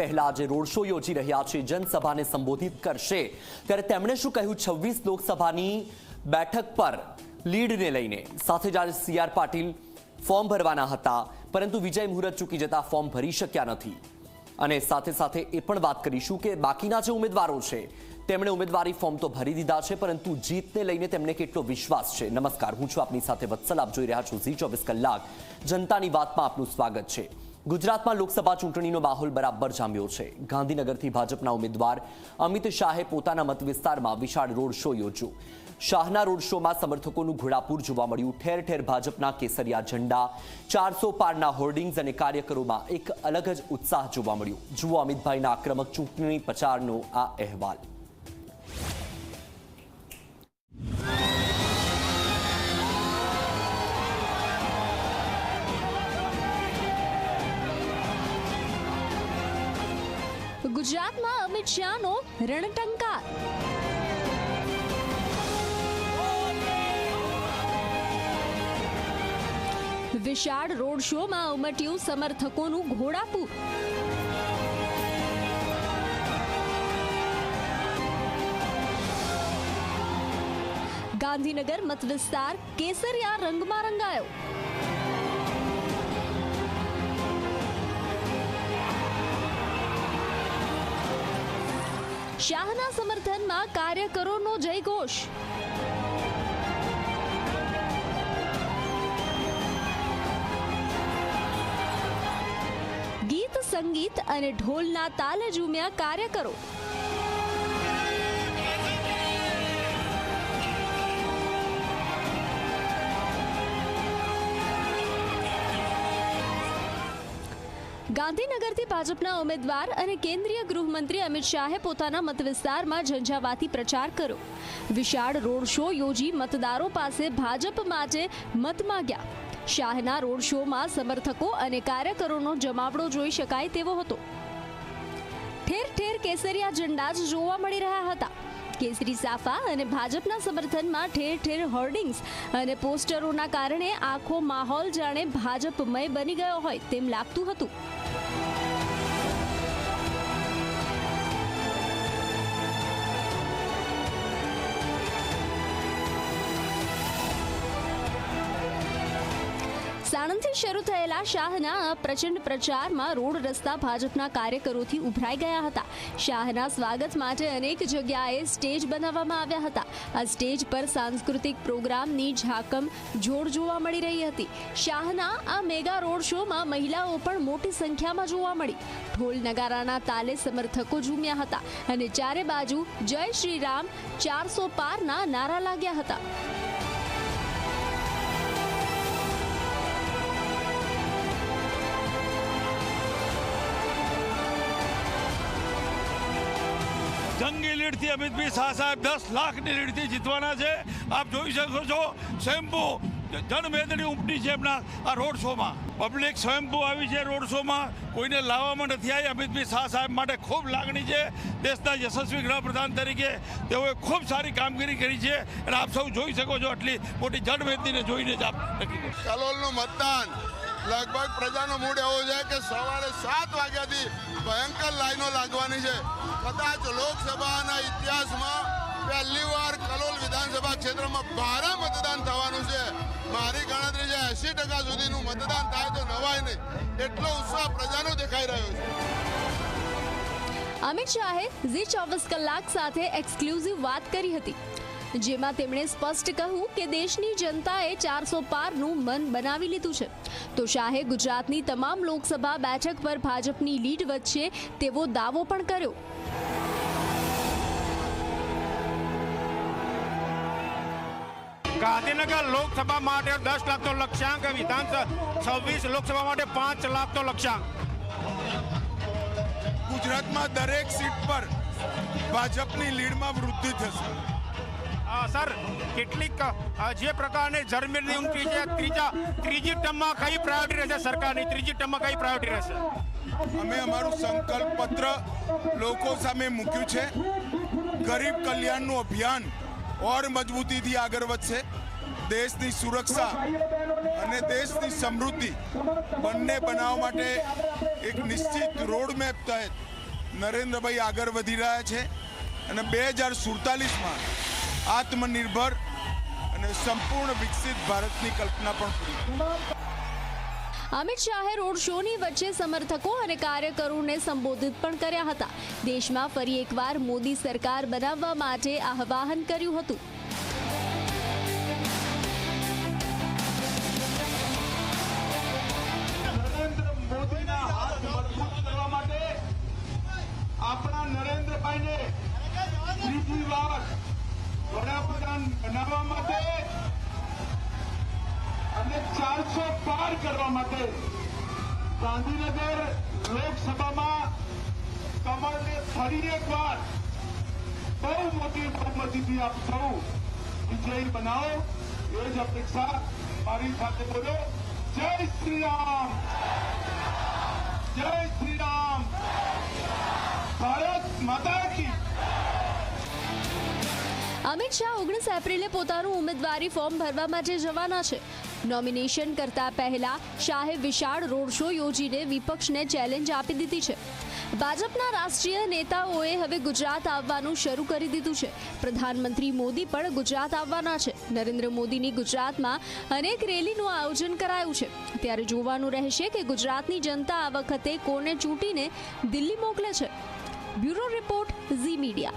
પહેલા આજે road show યોજી રહ્યા છે, જનસભાને સંબોધિત કરશે. ત્યારે તેમણે શું કહ્યું? છવ્વીસ લોકસભાની બેઠક પર લીડને લઈને. સાથે જ આજે સી પાટીલ ફોર્મ ભરવાના હતા, પરંતુ વિજય મુહૂર્ત ચૂકી જતા ફોર્મ ભરી શક્યા નથી. અને સાથે સાથે એ પણ વાત કરીશું કે બાકીના જે ઉમેદવારો છે, તેમણે ઉમેદવારી ફોર્મ તો ભરી દીધા છે, પરંતુ જીતને લઈને તેમને કેટલો વિશ્વાસ છે? નમસ્કાર, હું છું આપની સાથે વત્સલ. આપ જોઈ રહ્યા છું ઝી ચોવીસ કલાક. જનતાની વાતમાં આપનું સ્વાગત છે. ગુજરાતમાં લોકસભા ચૂંટણીનો માહોલ બરાબર જામ્યો છે. ગાંધીનગરથી ભાજપના ઉમેદવાર અમિત શાહે પોતાના મત વિસ્તારમાં વિશાળ રોડ શો યોજ્યો. શાહના રોડ શોમાં સમર્થકોનું ઘોડાપુર જોવા મળ્યું. ઠેર ઠેર ભાજપના કેસરિયા ઝંડા, ચારસો પારના હોર્ડિંગ્સ અને કાર્યકરોમાં એક અલગ જ ઉત્સાહ જોવા મળ્યો. જુઓ અમિતભાઈના આક્રમક ચૂંટણી પ્રચારનો આ અહેવાલ. ગુજરાતમાં અમિત શાહનો રણટંકાર. વિશાળ રોડ શોમાં ઉમટ્યું સમર્થકોનું ઘોડાપુર. ગાંધીનગર મત વિસ્તાર કેસરિયા રંગમાં રંગાયો. શાહના સમર્થનમાં કાર્યકરોનો જયઘોષ. ગીત સંગીત અને ઢોલના તાલે ઝૂમ્યા કાર્યકરો. ગાંધીનગરથી ભાજપના ઉમેદવાર અને કેન્દ્રીય ગૃહમંત્રી અમિત શાહે પોતાના મત વિસ્તારમાં ઝંઝાવાતી પ્રચાર કર્યો. વિશાળ રોડ શો યોજી મતદારો પાસે ભાજપ માટે મત માંગ્યા. શાહના રોડ શોમાં સમર્થકો અને કાર્યકરોનો જમાવડો જોઈ શકાય તેવો હતો. ઠેર ઠેર કેસરિયા ઝંડા જ જોવા મળી રહ્યા હતા. કેસરી સાફા અને ભાજપના સમર્થનમાં ઠેર ઠેર હોર્ડિંગ્સ અને પોસ્ટરોના કારણે આખો માહોલ જાણે ભાજપમય બની ગયો હોય તેમ લાગતું હતું. સાણંદથી શરૂ થયેલા શાહના પ્રચંડ પ્રચારમાં રોડ રસ્તા ભાજપના કાર્યકરોથી ઉભરાઈ ગયા હતા. શાહના સ્વાગત માટે અનેક જગ્યાએ સ્ટેજ બનાવવામાં આવ્યા હતા. આ સ્ટેજ પર સાંસ્કૃતિક પ્રોગ્રામની ઝાકમ જોડ જોવા મળી રહી હતી. શાહના આ મેગા રોડ શોમાં મહિલાઓ પણ મોટી સંખ્યામાં જોવા મળી. ઢોલ નગારાના તાલે સમર્થકો ઝૂમ્યા હતા અને ચારે બાજુ જય શ્રી રામ ચારસો પારના નારા લાગ્યા હતા. જંગી લીડથી અમિતભાઈ શાહ સાહેબ દસ લાખની લીડથી જીતવાના છે. આપ જોઈ શકો છો, સ્વયંભૂ જનમેદની ઉમટી છે એમના આ રોડ શોમાં. પબ્લિક સ્વયંભૂ આવી છે રોડ શોમાં. કોઈને લાવવામાં નથી આવી. અમિતભાઈ શાહ સાહેબ માટે ખૂબ લાગણી છે. દેશના યશસ્વી ગૃહપ્રધાન તરીકે તેઓએ ખૂબ સારી કામગીરી કરી છે. અને આપ સૌ જોઈ શકો છો આટલી મોટી જનમેદનીને જોઈને જ આપ નક્કી કલોલનું મતદાન લગભગ પ્રજાનો મૂડ એવો છે કે સવારે સાત વાગ્યાથી ભયંકર લાઈનો લાગવાની છે. કદાચ લોકસભાના ઇતિહાસમાં પહેલી વાર કલોલ વિધાનસભા ક્ષેત્રમાં ભારે મતદાન થવાનું છે. મારી ગણતરી છે એસી ટકા સુધીનું મતદાન થાય તો નવાય નહીં. એટલો ઉત્સાહ પ્રજાનો દેખાઈ રહ્યો છે. અમિત શાહે ઝી ચોવીસ કલાક સાથે એક્સક્લુઝિવ વાત કરી હતી. જેમાં તેમણે સ્પષ્ટ કહ્યું કે દેશની જનતાએ ચારસો પારનું મન બનાવી લીધું છે. તો શાહે ગુજરાતની તમામ લોકસભા બેઠક પર ભાજપની લીડ વધશે તેવો દાવો પણ કર્યો. ગાંધીનગર લોકસભા માટે દસ લાખનો લક્ષ્યાંક વિધાનસભા છવ્વીસ લોકસભા માટે પાંચ લાખનો લક્ષ્યાંક. ગુજરાતમાં દરેક સીટ પર ભાજપની લીડમાં વૃદ્ધિ થશે. સર કેટલીક જે પ્રકારની જર્મની ઉમટી છે, ત્રીજા, ત્રીજી ટર્મમાં કઈ પ્રાયોરિટી રહેશે સરકારની? ત્રીજી ટર્મમાં કઈ પ્રાયોરિટી રહેશે? અમે અમારું સંકલ્પ પત્ર લોકો સામે મૂક્યું છે. ગરીબ કલ્યાણનું અભિયાન ઓર મજબૂતીથી આગળ વધશે. દેશની સુરક્ષા અને દેશની સમૃદ્ધિ બંને બનાવવા માટે એક નિશ્ચિત રોડમેપ તહેત નરેન્દ્રભાઈ આગળ વધી રહ્યા છે. અને બે હજાર સુડતાલીસમાં આત્મનિર્ભર અને સંપૂર્ણ વિકસિત ભારતની કલ્પના પણ અમિત શાહે રોડ શોની વચ્ચે સમર્થકો અને કાર્યકરોને સંબોધિત પણ કર્યા હતા. દેશમાં ફરી એકવાર મોદી સરકાર બનાવવા માટે આહવાન કર્યું હતું. અને પાર કરવા માટે ગાંધીનગર લોકસભામાં કમળને ફરી એકવાર બહુ મોટી બહુમતીથી આપ સૌ વિજયી બનાવો. એ જ અપેક્ષા મારી સાથે બોલો. જય શ્રી રામ જય શ્રી રામ ભારત માતા કી. અમિત શાહ ઓગણીસ એપ્રિલે પોતાનું ઉમેદવારી ફોર્મ ભરવા માટે જવાના છે. નોમિનેશન કરતા પહેલા શાહે વિશાળ રોડ શો યોજીને વિપક્ષને ચેલેન્જ આપી દીધી છે. ભાજપના રાષ્ટ્રીય નેતાઓએ હવે ગુજરાત આવવાનું શરૂ કરી દીધું છે. પ્રધાનમંત્રી મોદી પણ ગુજરાત આવવાના છે. નરેન્દ્ર મોદીની ગુજરાતમાં અનેક રેલીનું આયોજન કરાયું છે. ત્યારે જોવાનું રહેશે કે ગુજરાતની જનતા આ વખતે કોને ચૂંટીને દિલ્હી મોકલે છે. Bureau report Zee Media.